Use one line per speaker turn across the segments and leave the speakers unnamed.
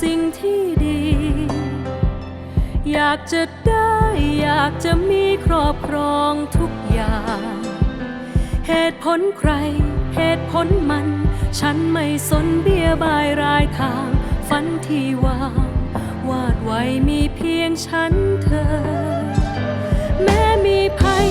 สิ่งที่ดี อยากจะได้อยากจะมีครอบครองทุกอย่าง เหตุผลใคร เหตุผลมัน ฉันไม่สนเบี้ยบายรายทาง ฝันที่วางวาดไว้มีเพียงฉันเธอ แม้มีภัย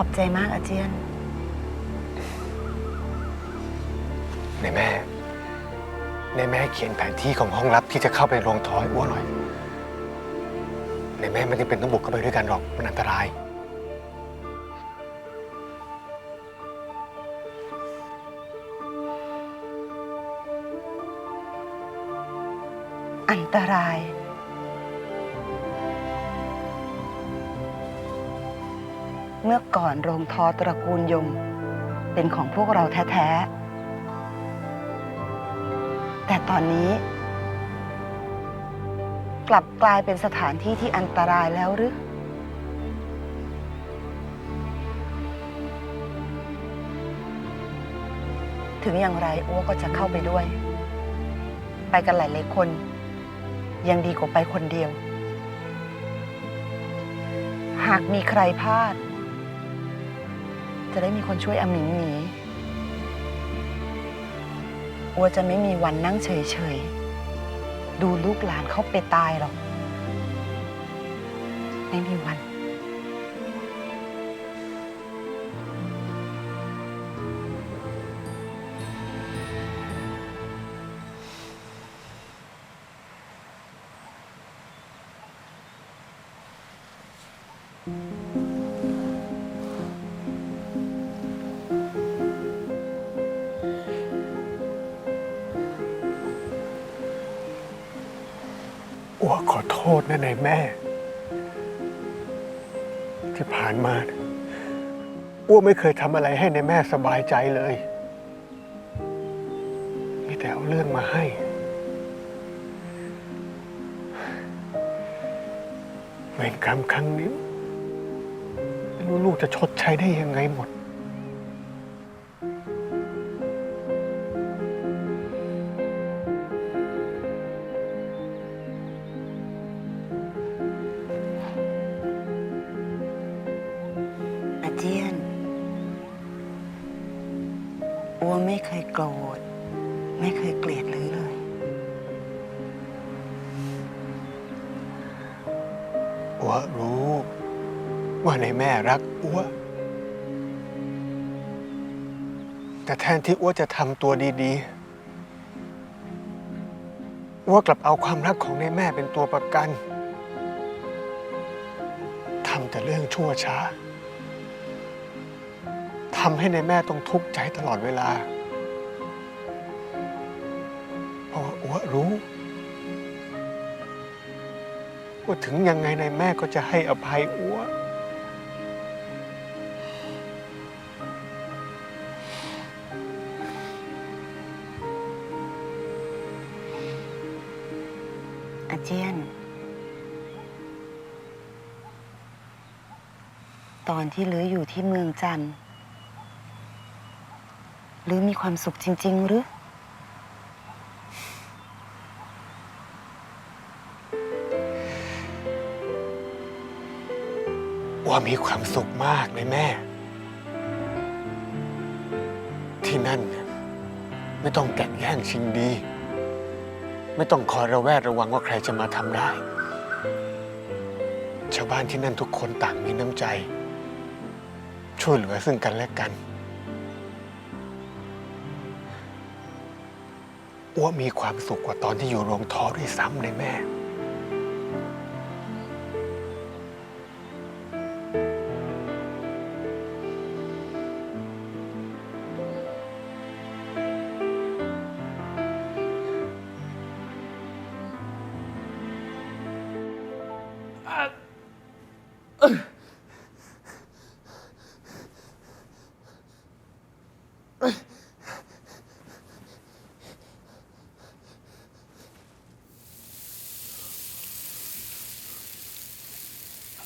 ขอบ
ใจมากอาเจียน
ในแม่ ในแม่เขียนแผนที่ของห้องลับที่จะเข้าไปโรงทอยอ้วหน่อย ในแม่ไม่จำเป็นต้องบุกเข้าไปด้วยกันหรอก มันอันตราย
อันตราย เมื่อก่อนโรงทอตระกูลยม เป็นของพวกเราแท้ ๆ แต่ตอนนี้ กลับกลายเป็นสถานที่ที่อันตรายแล้วหรือ ถึงอย่างไรอ้วก็จะเข้าไปด้วย ไปกันหลายๆคน ยังดีกว่าไปคนเดียว หากมีใครพลาด จะได้มีคนช่วยอามิงหนีอัวจะไม่มีวันนั่งเฉยๆ ดูลูกหลานเขาไปตายหรอก ไม่มีวัน
อ้วขอโทษนะในแม่ ที่ผ่านมาอ้วไม่เคยทำอะไรให้ในแม่สบายใจเลย มีแต่เอาเรื่องมาให้ เวรกรรมครั้งนี้ไม่รู้ลูกจะชดใช้ได้ยังไงหมด
วรู้
ว่าในแม่รักอัวแต่แทนที่อัวจะทำตัวดีๆอัวกลับเอาความรักของในแม่เป็นตัวประกันทำแต่เรื่องชั่วช้าทำให้ในแม่ต้องทุกข์ใจตลอดเวลา เพราะว่าอัวรู้ ว่าถึงยังไงในแม่ก็จะให้อภัยอัว
อาเจียน ตอนที่ลืออยู่ที่เมืองจันทร์หรือมีความสุขจริง ๆ หรือ
ว่ามีความสุขมากเลยแม่ ที่นั่นเนี่ยไม่ต้องแก่งแย่งชิงดี ไม่ต้องคอยระแวดระวังว่าใครจะมาทำร้ายชาวบ้านที่นั่นทุกคนต่างมีน้ำใจ ช่วยเหลือซึ่งกันและกันอ้วมีความสุขกว่าตอนที่อยู่โรงทอด้วยซ้ำเลยแม่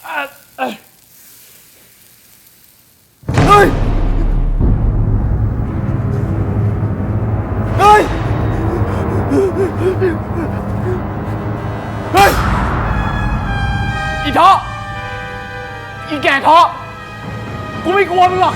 เฮ้ย เฮ้ย เฮ้ย อีท้ออีแก่ท้อกูไม่กลัวมึงหรอก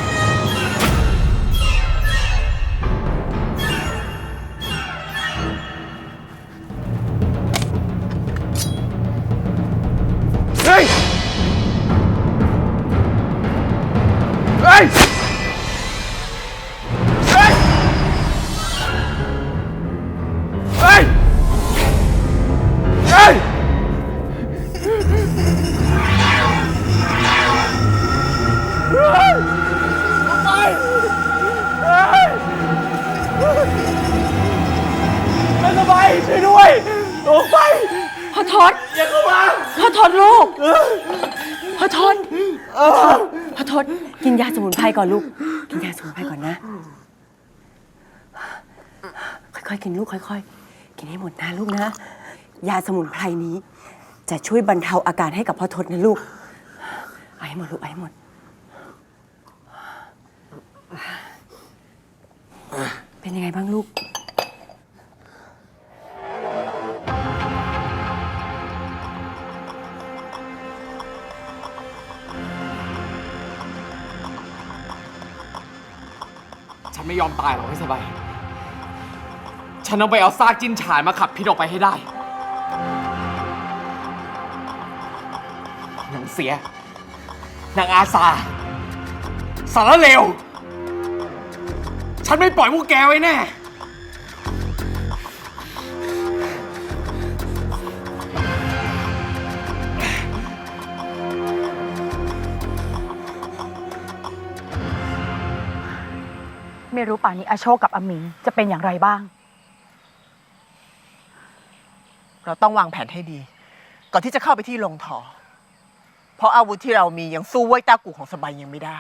ช่วยด้วยออกไป
พ่อทศ
อย่าเข้ามา
พ่อทศลูกพ่อทศพ่อทศกินยาสมุนไพรก่อนลูก กินยาสมุนไพรก่อนนะ ค่อยๆกินลูกค่อย ๆ กินให้หมดนะลูกนะ ยาสมุนไพรนี้ จะช่วยบรรเทาอาการให้กับพ่อทศนะลูกเอาให้หมดลูกเอาให้หมด เป็นยังไงบ้างลูก
ยอมตายหรอกให้สบาย ฉันต้องไปเอาซากจิ้นฉายมาขับพิษออกไปให้ได้ หนังเสีย นางอาซา สารเลว ฉันไม่ปล่อยพวกแกไว้แน่
ไม่รู้ป่านนี้อาโชคกับอาหมิงจะเป็นอย่างไรบ้าง
เราต้องวางแผนให้ดี ก่อนที่จะเข้าไปที่ลงทอ เพราะอาวุธที่เรามียังสู้เว้ยต้ากูของสบายยังไม่ได้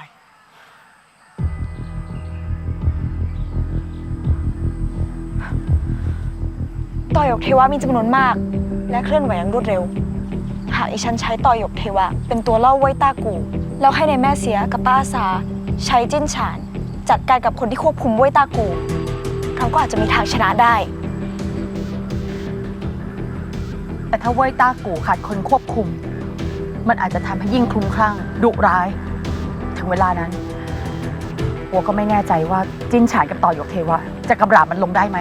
ต่อยกเทวะมีจำนวนมาก และเคลื่อนไหวอย่างรวดเร็ว หากอีฉันใช้ต่อยกเทวะ เป็นตัวล่อไว้ต้ากู แล้วให้ในแม่เสียกับป้าอาสาใช้จิ้นฉาน จัดการกับคนที่ควบคุมเว้ต้ากู เราก็อาจจะมีทางชนะได้
แต่ถ้าเว้ยต้ากูขาดคนควบคุม มันอาจจะทำให้ยิ่งคลุ้มคลั่งดุร้าย ถึงเวลานั้น หัวก็ไม่แน่ใจว่าจิ้นฉายกับต่อหยกเทวะ จะกำราบมันลงได้ไหม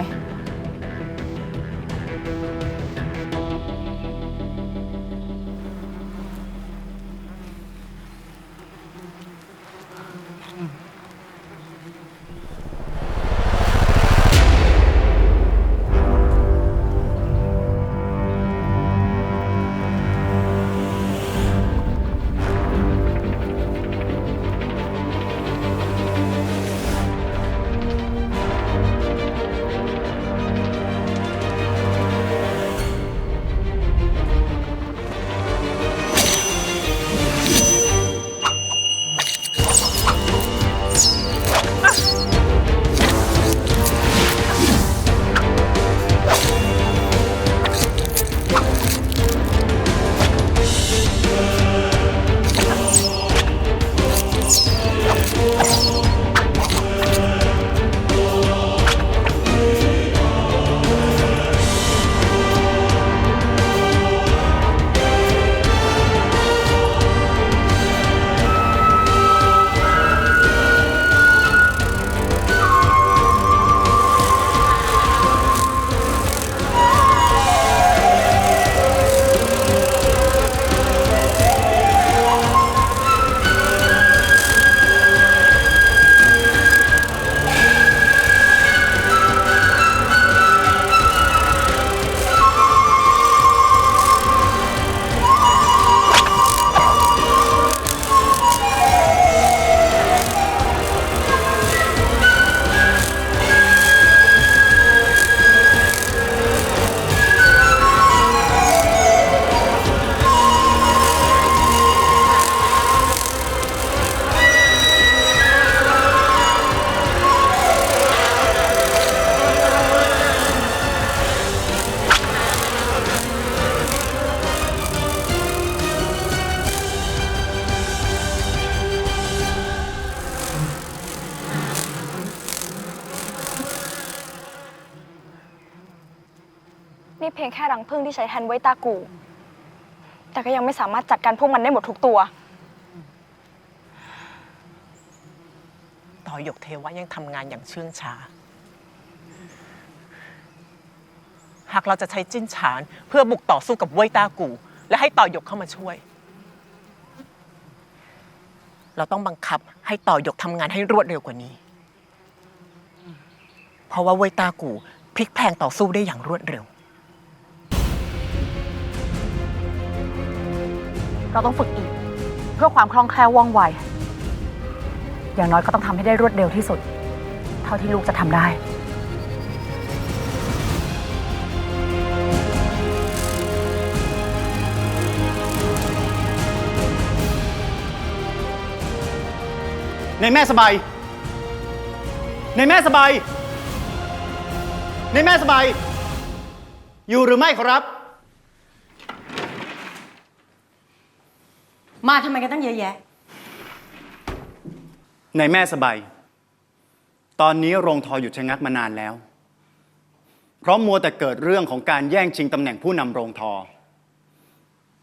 ที่ใช้แทนไว้ตากู แต่ก็ยังไม่สามารถจัดการพวกมันได้หมดทุกตัว
ต่อหยกเทวะยังทำงานอย่างเชื่องช้า หากเราจะใช้จิ้นฉานเพื่อบุกต่อสู้กับเว่ยตากู และให้ต่อหยกเข้ามาช่วย เราต้องบังคับให้ต่อหยกทำงานให้รวดเร็วกว่านี้ เพราะว่าเว่ยตากูพลิกแพลงต่อสู้ได้อย่างรวดเร็ว
เราต้องฝึกอีก เพื่อความคล่องแคล่วว่องไว อย่างน้อยก็ต้องทำให้ได้รวดเร็วที่สุด เท่าที่ลูกจะทำได้
ในแม่สบาย ในแม่สบาย ในแม่สบาย อยู่หรือไม่ครับ
มาทำไมกันตั้งเยอะแยะ
ในแม่สบาย ตอนนี้โรงทอหยุดชะงักมานานแล้ว เพราะมัวแต่เกิดเรื่องของการแย่งชิงตำแหน่งผู้นำโรงทอ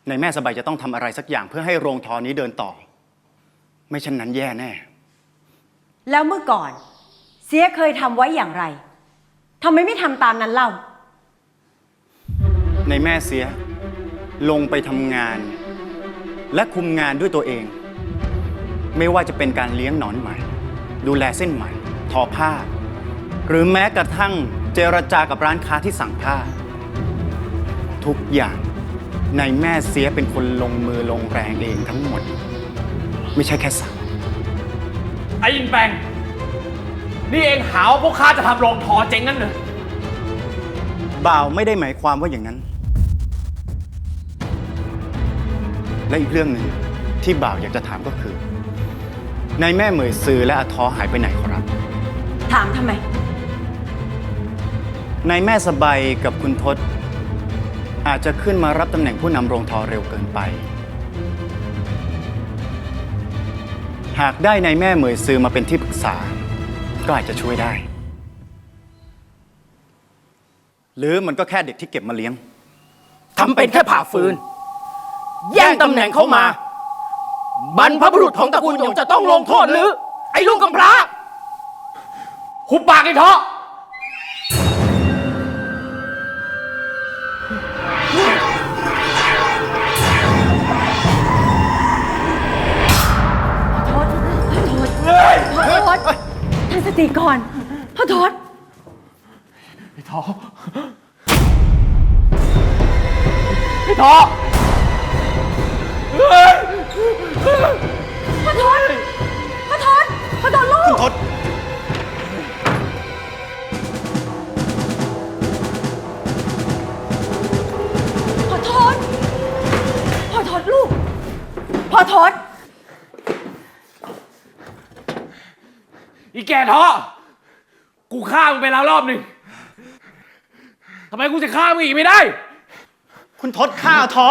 ในแม่สบายจะต้องทำอะไรสักอย่างเพื่อให้โรงทอนี้เดินต่อ ไม่เช่นนั้นแย่แน่
แล้วเมื่อก่อน เสียเคยทำไว้อย่างไรทำไมไม่ทำตามนั้นเล่า
ในแม่เสียลงไปทำงาน และคุมงานด้วยตัวเอง ไม่ว่าจะเป็นการเลี้ยงหนอนไหม ดูแลเส้นไหม ทอผ้า หรือแม้กระทั่งเจรจากับร้านค้าที่สั่งผ้า ทุกอย่างในแม่เสียเป็นคนลงมือลงแรงเองทั้งหมด ไม่ใช่แค่สั่ง
ไอ้อินแปงนี่เองหาว่าพวกข้าจะทำโรงทอเจ๊งนั่นเหรอ
บ่าวไม่ได้หมายความว่าอย่างนั้น และอีกเรื่องหนึ่งที่บ่าวอยากจะถามก็คือในแม่เหมยซือและอาทอหายไปไหนครับ
ถามทำไม
ในแม่สบายกับคุณทศอาจจะขึ้นมารับตำแหน่งผู้นำโรงทอเร็วเกินไป หากได้ในแม่เหมยซือมาเป็นที่ปรึกษา ก็อาจจะช่วยได้ หรือมันก็แค่เด็กที่เก็บมาเลี้ยง
ทำเป็นแค่ผ่าฟืน แย่งตำแหน่งเขามา บรรพบุรุษของตระกูลหยงจะต้องลงโทษหรือ ไอ้ลูกกำพร้าหุบปากไอ้เถาะ
ตั้งสติก่อนพ่อทศ
ไอ้เถาะไอ้เถาะ
อีแก่
ท้
อกู
ฆ่ามึงไปแล้วรอบหนึ่งทำไมกูจะฆ่ามึงอีกไม่ได้
คุณทศฆ่าท้อ